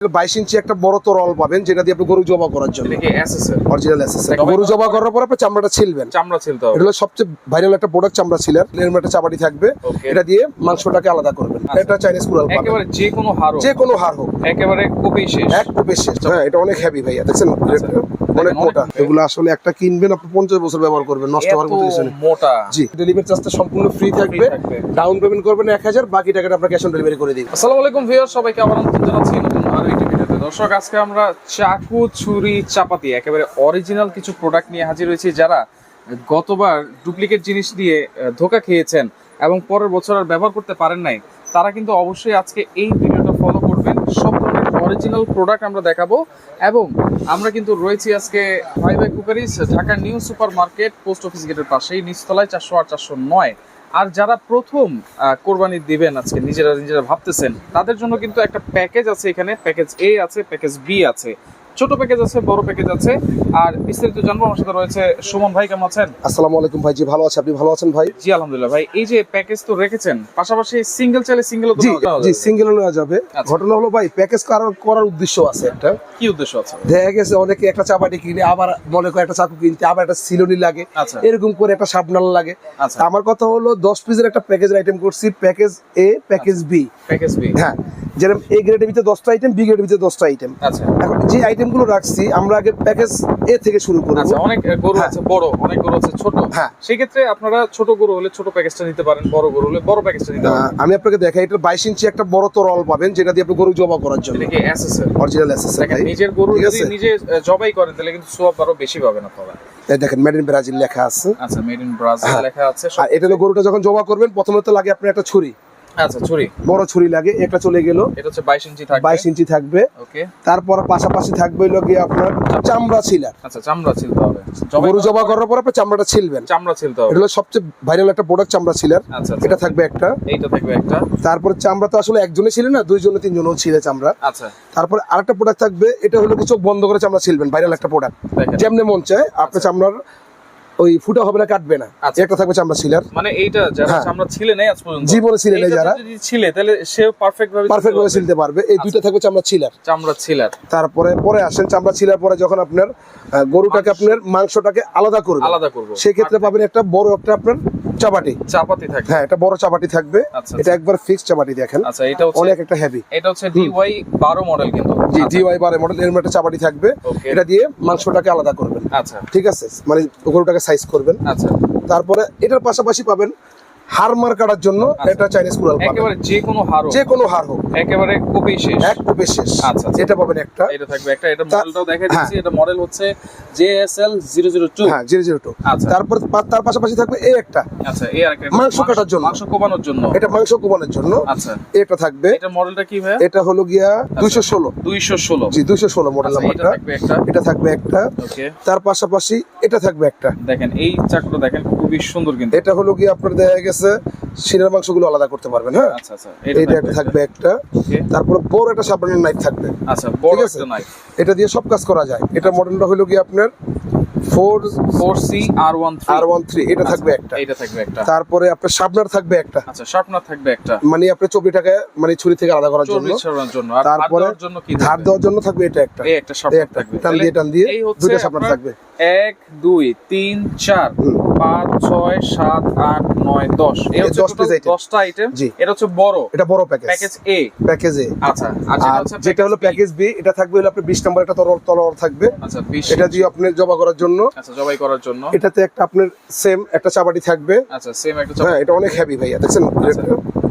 বাইশ ইঞ্চি একটা বড় তরল পাবেন যেটা দিয়ে আপনি গরু জবা করার জন্য। অরিজিনাল গরু জবা করার পর আপনি চামড়াটা ছিলবেন। চামড়া ছিলতে হবে। এটা সবচেয়ে ভাইরাল একটা প্রোডাক্ট চামড়া ছিলেন এর মধ্যে একটা চাপাটি থাকবে। এটা দিয়ে মাংসটাকে আলাদা করবেন। আচ্ছা। এটা চাইনিজ পাবেন। একেবারে যে কোনো হার যে কোনো হার হোক। একেবারে কোপেই শেষ। এক কোপের শেষ। হ্যাঁ এটা অনেক হ্যাভি ভাইয়া দেখছেন? আচ্ছা। অনেক মোটা। এগুলো আসলে একটা কিনবেন আপনি পঞ্চাশ বছর ব্যবহার করবেন নষ্ট হওয়ার কিছু নেই। মোটা। জি ডেলিভারি চার্জটা সম্পূর্ণ ফ্রি থাকবে। ডাউন পেমেন্ট করবেন এক হাজার বাকি টাকাটা আপনার ক্যাশ অন ডেলিভারি করে দিই আসসালামু আলাইকুম ভিউয়ার সবাইকে আবার আমন্ত্রণ জানাচ্ছি নতুন আরও একটি ভিডিওতে। দর্শক আজকে আমরা চাকু ছুরি চাপাতি একেবারে অরিজিনাল কিছু প্রোডাক্ট নিয়ে হাজির হয়েছি যারা গতবার ডুপ্লিকেট জিনিস দিয়ে ধোকা খেয়েছেন এবং পরের বছর আর ব্যবহার করতে পারেন নাই তারা কিন্তু অবশ্যই আজকে এই ভিডিওটা ফলো করবেন। সব অরিজিনাল প্রোডাক্ট আমরা দেখাবো। এবং আমরা কিন্তু রয়েছি আজকে ভাই ভাই কুকারিস ঢাকার new super market post office গেটের পাশেই, নিচতলায় চারশো আট, চারশো নয়। আর যারা প্রথম কোরবানি দিবেন আজকে, নিজেরা নিজেরা ভাবতেছেন, তাদের জন্য কিন্তু একটা প্যাকেজ আছে এখানে প্যাকেজ এ আছে প্যাকেজ বি আছে। ছোট প্যাকেজ আছে বড় প্যাকেজ আছে। আর বিস্তারিত জানব আমার সাথে রয়েছে সুমন ভাই কেমন আছেন? আসসালামু আলাইকুম ভাই জি ভালো আছে। আপনি ভালো আছেন ভাই? জি আলহামদুলিল্লাহ ভাই এই যে প্যাকেজ তো রেখেছেন পাশাপাশি সিঙ্গেল চাইলে সিঙ্গেল জি জি সিঙ্গেল নেওয়া যাবে। আচ্ছা। ঘটনা হলো ভাই প্যাকেজ করার করার উদ্দেশ্য আছে একটা। কি উদ্দেশ্য আছে? দেখা গেছে অনেকে একটা চাপাটি কিনে আবার মনে করে একটা চাকু কিনতে আবার একটা সিলনি লাগে। আচ্ছা। এরকম করে একটা সাবনাল লাগে। আচ্ছা। আমার কথা হলো দশ পিসের একটা প্যাকেজ আইটেম করছি package A package B package B হ্যাঁ যেরকম এ গ্রেডের ভিতরে দশটা আইটেম বি গ্রেডের ভিতরে দশটা আইটেম আচ্ছা। এখন যে আইটেমগুলো রাখছি আমরা আগে প্যাকেজ এ থেকে শুরু করব। আচ্ছা অনেক গরু হ্যাঁ। আছে বড় অনেক গরু আছে ছোট। হ্যাঁ। সেক্ষেত্রে আপনারা ছোট গরু হলে ছোট প্যাকেজটা নিতে পারেন বড় গরু হলে বড় প্যাকেজটা নিতে পারেন। আমি আপনাকে দেখাই এটা বাইশ ইঞ্চি একটা বড় তরল পাবেন যেটা দিয়ে আপনি গরু জবা করার জন্য। এটা কি এসএসএর অরিজিনাল এসএস দেখেন নিজের গরু যদি নিজে জবাই করেন তাহলে কিন্তু সোয়াব আরও বেশি পাবেন আপনারা। দেখেন মেড ইন ব্রাজিল লেখা আছে। আচ্ছা মেড ইন ব্রাজিল। লেখা আছে আর এটা গরুটা যখন জবা করবেন প্রথমে তো লাগে আপনার একটা ছুরি। আচ্ছা ছুরি। বড় ছুরি লাগে একটা চলে গেল। এটা হচ্ছে 22 ইঞ্চি থাকবে। বাইশ ইঞ্চি থাকবে। ওকে। তারপর পাশাপাশি থাকবে হলো গিয়ে আপনার চামড়া ছিলার। আচ্ছা চামড়া ছিলতে হবে। গরু জবা করার পর আপনি চামড়াটা ছিলবেন। চামড়া ছিলতে এটা হলো সবচেয়ে ভাইরাল একটা প্রোডাক্ট চামড়া ছিলার। আচ্ছা এটা আচ্ছা থাকবে একটা। এইটা থাকবে একটা। তারপর চামড়া তো আসলে একজনে ছিলেন না দুইজনে তিনজনও ছিলে চামড়া। আচ্ছা। তারপর আরেকটা প্রোডাক্ট থাকবে এটা হলো কি চোখ বন্ধ করে চামড়া ছিলবেন ভাইরাল একটা প্রোডাক্ট যেমনি মন চায় আপনি চামড়ার ওই ফুটা হবে না কাটবে না। আচ্ছা। একটা থাকবে চামড়া ছিলার মানে এইটা যারা হ্যাঁ। চামড়া ছিলে নাই আজ পর্যন্ত জীবনে ছিলে নাই যারা। যদি ছিলে তাহলে সে পারফেক্ট ভাবে পারফেক্ট ভাবে ছিলতে পারবে। এই দুইটা থাকবে চামড়া ছিলার চামড়া ছিলার তারপরে পরে আসেন চামড়া ছিলার পরে যখন আপনার গরুটাকে আপনার মাংসটাকে আলাদা করবে আলাদা করব। সেক্ষেত্রে পাবেন একটা বড় একটা আপনার চাপাটি চাপাতি থাকবে হ্যাঁ এটা বড় চাপাটি থাকবে। আচ্ছা, এটা একবার ফিক্স চাপাটি দেখেন। আচ্ছা এটা হচ্ছে অনেক একটা হেভি এটা হচ্ছে ডিওয়াই 12 মডেল কিন্তু। জি ডিওয়াই বারে মডেল এর মধ্যে একটা চাপাটি থাকবে। এটা দিয়ে মাংসটাকে আলাদা করবেন। আচ্ছা। ঠিক আছে? মানে গরুটাকে সাইজ করবেন। আচ্ছা। তারপরে এটার পাশাপাশি পাবেন হার মার কাটার জন্য আচ্ছা। এটা চাইনিজ কুড়াল একেবারে যে কোনো হার যে কোনো হার হোক। একেবারে কোপেই শেষ। এক কোপে শেষ। আচ্ছা, আচ্ছা। এটা পাবেন একটা। এটা থাকবে একটা। এটা মডেলটাও দেখা হ্যাঁ। দিচ্ছি। এটা মডেল হচ্ছে JSL 002 হ্যাঁ জিরো জিরো টু আচ্ছা। তারপর তার পাশাপাশি থাকবে এই একটা। আচ্ছা এই আরেকটা মাংস কাটার জন্য। মাংস কোপানোর জন্য। এটা মাংস কোবানোর জন্য। আচ্ছা। একটা থাকবে। এটা মডেলটা কি ভাই এটা হলো গিয়া দুইশো ষোলো। 216 জি দুইশো ষোলো মডেল আচ্ছা এটা থাকবে একটা। এটা থাকবে একটা। ওকে তার পাশাপাশি এটা থাকবে একটা। দেখেন এই চাকুটা দেখেন খুবই সুন্দর কিন্তু। এটা হলো গিয়ে আপনার দেখা গেছে সিনের মাংসগুলো আলাদা করতে পারবেন হ্যাঁ? আচ্ছা আচ্ছা এইটা একটা থাকবে একটা। তারপরে বড় একটা সাবধানের নাইফ থাকবে। আচ্ছা বড় একটা নাইফ এটা দিয়ে সব কাজ করা যায়। এটা মডেলটা হলো গিয়ে আপনার ফোর 4C R13 আর ওয়ান থ্রি এটা থাকবে একটা। এটা থাকবে একটা। তারপরে আপনার শার্পনার থাকবে একটা। আচ্ছা শার্পনার থাকবে একটা। মানে আপনার মানে ছুরি থেকে আলাদা করার জন্য। জন্য। ধার তারপরে দেওয়ার জন্য কি ধার থাকবে? দেওয়ার জন্য থাকবে এটা একটা। এই একটা শার্পনার থাকবে। টান দিয়ে টান দিয়ে এই শার্পনার আপনার থাকবে। এক দুই তিন চার। পাঁচ ছয় সাত আট নয় দশ। এই হচ্ছে 10 piece total item। দশটা আইটেম। এটা হচ্ছে বড় এটা বড় প্যাকেজ প্যাকেজ এ প্যাকেজে আচ্ছা আর যেটা হলো প্যাকেজ বি এটা থাকবে হলো আপনার বিশ নাম্বার একটা তরল তরল থাকবে। আচ্ছা এটা দিয়ে আপনি জবা করার জন্য। আচ্ছা জবাই করার জন্য। এটাতে একটা আপনার সেম একটা চাপাটি থাকবে। আচ্ছা সেম একটা হ্যাঁ এটা অনেক হেভি ভাইয়া দেখছেন? আচ্ছা।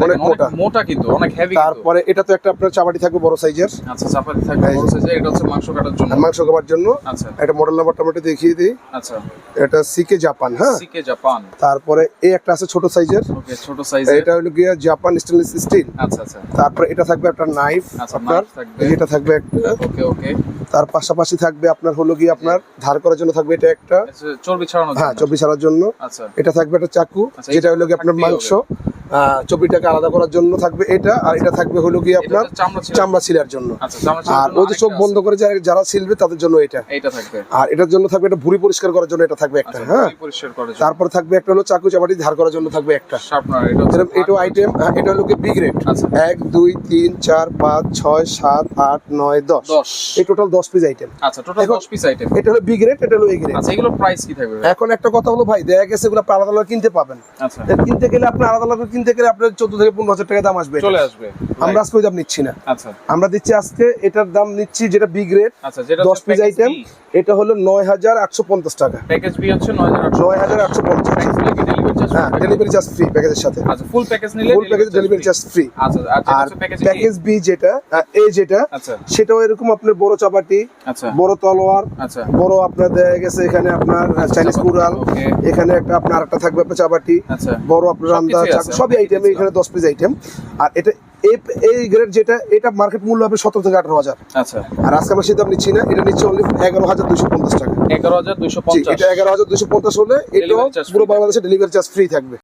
অনেক মোটা। মোটা কিন্তু অনেক হেভি তারপরে এটাতে একটা আপনার চাপাটি থাকবে বড় সাইজের আচ্ছা চাপাতি থাকবে বড় size-এর, এটা হচ্ছে মাংস কাটার জন্য। মাংস খাবার জন্য। আচ্ছা। এটা মডেল নাম্বারটা দেখিয়ে দিই। আচ্ছা। এটা সিকে জাপান হ্যাঁ? সিকে জাপান তারপরে এই একটা আছে ছোট সাইজের ওকে ছোট সাইজের এটা হলো গিয়ে জাপান স্টেনলেস স্টিল আচ্ছা আচ্ছা। তারপরে এটা থাকবে একটা নাইফ আচ্ছা, আপনার। যে এটা থাকবে একটা। ওকে ওকে তার পাশাপাশি থাকবে আপনার হলো গিয়ে আপনার ধার করার জন্য থাকবে এটা একটা। আচ্ছা, চর্বি ছাড়ানোর হ্যাঁ ছাড়ার জন্য। আচ্ছা। এটা থাকবে একটা চাকু আচ্ছা, যেটা হলো গিয়ে আপনার মাংস। চর্বিটাকে আলাদা করার জন্য থাকবে এটা আর এটা থাকবে হলো কি আপনার চামড়া ছিলার জন্য। আচ্ছা আর ওই যে চোখ বন্ধ করে যারা- ছিলবে তাদের জন্য এটা। থাকবে। আর এটার জন্য থাকবে এটা ভুড়ি পরিষ্কার করার জন্য এটা থাকবে একটা আচ্ছা হ্যাঁ। তারপর থাকবে একটা হলো চাকু চাপাটি ধার করার জন্য থাকবে একটা। এটা আইটেম এটা হলো কি বি গ্রেড। এক দুই তিন চার পাঁচ ছয় সাত আট নয় দশ। এই টোটাল দশ পিস আইটেম আচ্ছা টোটাল এখন- 10 পিস আইটেম এটা হলো বি গ্রেড এটা হলো এ গ্রেড আচ্ছা এগুলো প্রাইস কি থাকবে? এখন একটা কথা হলো ভাই দেখা গেছে এগুলো আপনি আলাদা আলাদা কিনতে পাবেন। আচ্ছা। কিনতে গেলে আপনি আলাদা আলাদা কিনতে গেলে আপনার চোদ্দ থেকে পনেরো হাজার টাকা দাম আসবে চলে আসবে। আমরা আজকে ওই দাম নিচ্ছি না। আচ্ছা। আমরা দিচ্ছি আজকে এটার দাম নিচ্ছি যেটা বি গ্রেড আচ্ছা দশ পিস আইটেম এটা হলো নয় হাজার আটশো পঞ্চাশ টাকা। প্যাকেজ বি হচ্ছে নয় হাজার আটশো পঞ্চাশ। হ্যাঁ ডেলিভারি চার্জ ফ্রি প্যাকেজের সাথে। আচ্ছা ফুল প্যাকেজ নিলে full package delivery charge free আচ্ছা আর প্যাকেজ বি যেটা এ যেটা আচ্ছা। সেটাও এরকম আপনার বড় চাপাটি আচ্ছা। বড় তলোয়ার আচ্ছা। বড় আপনার দেখা গেছে এখানে আপনার চাইনিজ কুড়াল এখানে একটা আপনার একটা থাকবে আপনার চাপাটি আচ্ছা। বড় আপনার রান্দা আছে, সবই আইটেম এখানে দশ পিস আইটেম আর এটা এই- গ্রেড যেটা এটা মার্কেট মূল্য হবে সতেরো থেকে আঠারো হাজার। আচ্ছা। আর আজকে আমরা সেটা নিচ্ছি না এটা নিচ্ছি অনলি এগারো হাজার দুশো পঞ্চাশ টাকা। এগারো হাজার 11250 এটা এগারো হাজার দুশো পঞ্চাশ হলে এটা পুরো বাংলাদেশে ডেলিভারি চার্জ ফ্রি থাকবে।